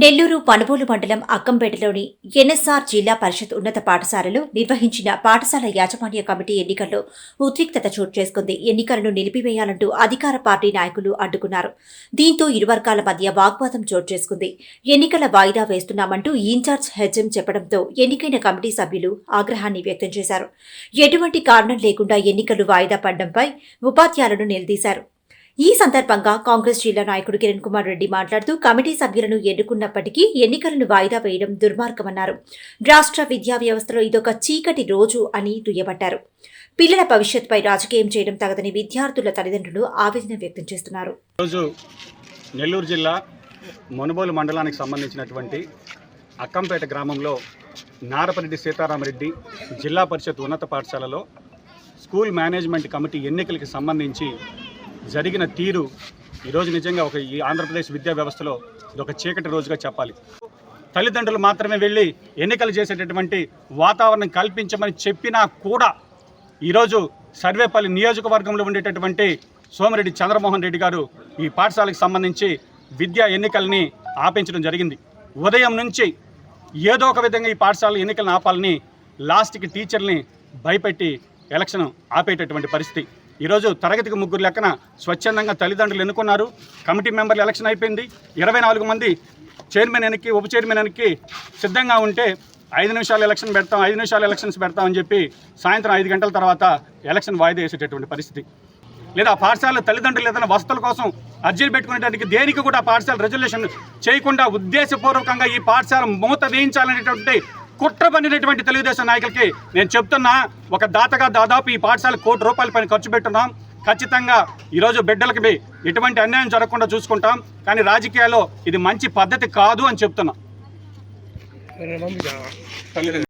నెల్లూరు పనుబోలు మండలం అక్కంపేటలోని ఎన్ఎస్ఆర్ జిల్లా పరిషత్ ఉన్నత పాఠశాలలో నిర్వహించిన పాఠశాల యాజమాన్య కమిటీ ఎన్నికల్లో ఉద్రిక్తత చోటు చేసుకుంది. ఎన్నికలను నిలిపివేయాలంటూ అధికార పార్టీ నాయకులు అడ్డుకున్నారు. దీంతో ఇరు వర్గాల మధ్య వాగ్వాదం చోటు చేసుకుంది. ఎన్నికల వాయిదా వేస్తున్నామంటూ ఇన్ఛార్జ్ హెచ్ఎం చెప్పడంతో ఎన్నికైన కమిటీ సభ్యులు ఆగ్రహాన్ని వ్యక్తం చేశారు. ఎటువంటి కారణం లేకుండా ఎన్నికలు వాయిదా పడడంపై ఉపాధ్యాయులను నిలదీశారు. ఈ సందర్భంగా కాంగ్రెస్ జిల్లా నాయకుడు కిరణ్ కుమార్ రెడ్డి మాట్లాడుతూ కమిటీ సభ్యులను ఎన్నుకున్నప్పటికీ ఎన్నికలను వాయిదా వేయడం దుర్మార్గమన్నారు. రాష్ట్ర విద్యా వ్యవస్థలో ఇదొక చీకటి రోజు అని దుయ్యబట్టారు. పిల్లల భవిష్యత్పై రాజకీయం చేయడం తగదని విద్యార్థుల తల్లిదండ్రులు ఆవేదన వ్యక్తం చేస్తున్నారు. రోజు నెల్లూరు జిల్లా మునుబోలు మండలానికి సంబంధించినటువంటి అక్కంపేట గ్రామంలో నారపరెడ్డి సీతారామరెడ్డి జిల్లా పరిషత్ ఉన్నత పాఠశాలలో స్కూల్ మేనేజ్మెంట్ కమిటీ ఎన్నికలకి సంబంధించి జరిగిన తీరు ఈరోజు నిజంగా ఒక ఈ ఆంధ్రప్రదేశ్ విద్యా వ్యవస్థలో ఇది ఒక చీకటి రోజుగా చెప్పాలి. తల్లిదండ్రులు మాత్రమే వెళ్ళి ఎన్నికలు చేసేటటువంటి వాతావరణం కల్పించమని చెప్పినా కూడా ఈరోజు సర్వేపల్లి నియోజకవర్గంలో ఉండేటటువంటి సోమిరెడ్డి చంద్రమోహన్ రెడ్డి గారు ఈ పాఠశాలకు సంబంధించి విద్యా ఎన్నికల్ని ఆపించడం జరిగింది. ఉదయం నుంచి ఏదో ఒక విధంగా ఈ పాఠశాల ఎన్నికలను ఆపాలని లాస్ట్కి టీచర్ని భయపెట్టి ఎలక్షన్ ఆపేటటువంటి పరిస్థితి. ఈరోజు తరగతికి ముగ్గురు లెక్కన స్వచ్ఛందంగా తల్లిదండ్రులు ఎన్నుకున్నారు. కమిటీ మెంబర్లు ఎలక్షన్ అయిపోయింది. ఇరవై నాలుగు మంది చైర్మన్ ఎన్నికి ఉప చైర్మన్ ఎన్నికి సిద్ధంగా ఉంటే ఐదు నిమిషాలు ఎలక్షన్ పెడతాం ఐదు నిమిషాలు ఎలక్షన్స్ పెడతామని చెప్పి సాయంత్రం ఐదు గంటల తర్వాత ఎలక్షన్ వాయిదా వేసేటటువంటి పరిస్థితి. లేదా పాఠశాల తల్లిదండ్రులు ఏదైనా వసతుల కోసం అర్జీలు పెట్టుకునేటానికి దేనికి కూడా పాఠశాల రెజల్యూషన్ చేయకుండా ఉద్దేశపూర్వకంగా ఈ పాఠశాల మూత వేయించాలనేటువంటి కుట్ర పనినటువంటి తెలుగుదేశం నాయకులకి నేను చెప్తున్నా ఒక దాతగా దాదాపు ఈ పాఠశాల కోటి రూపాయల పైన ఖర్చు పెట్టున్నాం. ఖచ్చితంగా ఈరోజు బిడ్డలకి ఎటువంటి అన్యాయం జరగకుండా చూసుకుంటాం. కానీ రాజకీయాల్లో ఇది మంచి పద్ధతి కాదు అని చెప్తున్నా.